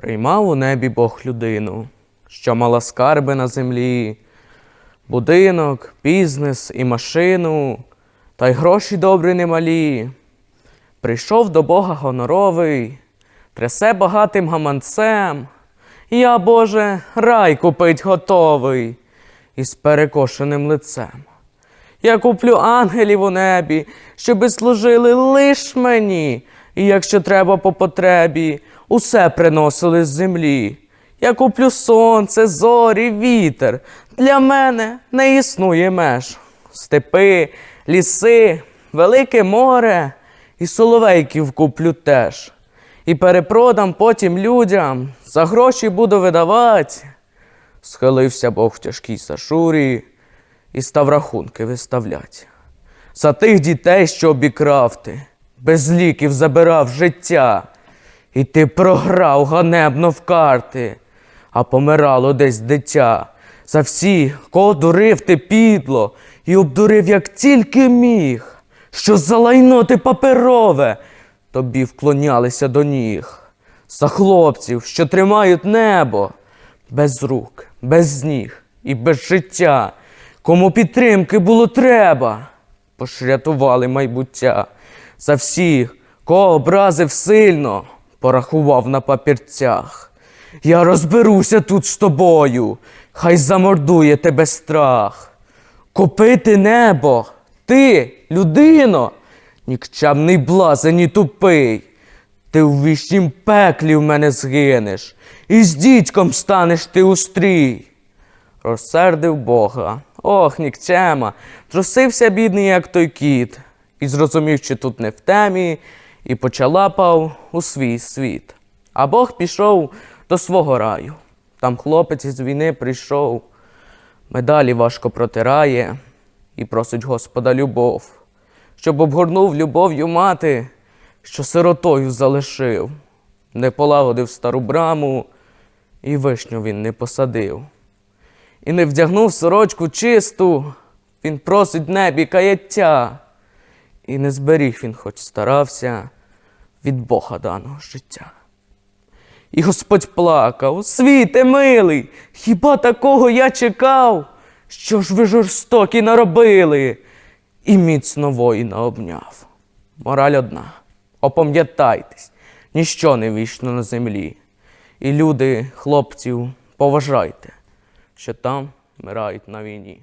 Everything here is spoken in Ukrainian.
Приймав у небі Бог людину, що мала скарби на землі, будинок, бізнес і машину, та й гроші добрі немалі. Прийшов до Бога гоноровий, трясе багатим гаманцем. Я, Боже, рай купить готовий із перекошеним лицем. Я куплю ангелів у небі, щоби служили лиш мені, і якщо треба по потребі, усе приносили з землі. Я куплю сонце, зорі, вітер. Для мене не існує меж. Степи, ліси, велике море, і соловейків куплю теж. І перепродам потім людям, за гроші буду видавати. Схилився Бог в тяжкій сашурі і став рахунки виставлять. За тих дітей, що обікрав ти, без ліків забирав життя, і ти програв ганебно в карти, а помирало десь дитя. За всіх, кого дурив ти підло, і обдурив, як тільки міг, що за лайно ти паперове, тобі вклонялися до ніг. За хлопців, що тримають небо, без рук, без ніг і без життя, кому підтримки було треба, бо ж рятували майбуття. За всіх, кого образив сильно, порахував на папірцях. Я розберуся тут з тобою, хай замордує тебе страх. Купити небо, ти, людино, нікчемний блазень тупий. Ти у вічнім пеклі в мене згинеш, і з дідьком станеш ти у стрій. Розсердив Бога, ох, нікчема, трусився бідний, як той кіт, і зрозумів, що тут не в темі, і почалапав у свій світ. А Бог пішов до свого раю. Там хлопець із війни прийшов, медалі важко протирає і просить Господа любов, щоб обгорнув любов'ю мати, що сиротою залишив, не полагодив стару браму, і вишню він не посадив. І не вдягнув сорочку чисту, він просить небі каяття, і не зберіг він, хоч старався, від Бога даного життя. І Господь плакав, світе милий, хіба такого я чекав? Що ж ви жорстокі наробили? І міцно воїна обняв. Мораль одна. Опам'ятайтесь, ніщо не вічно на землі. І люди, хлопців, поважайте, що там вмирають на війні.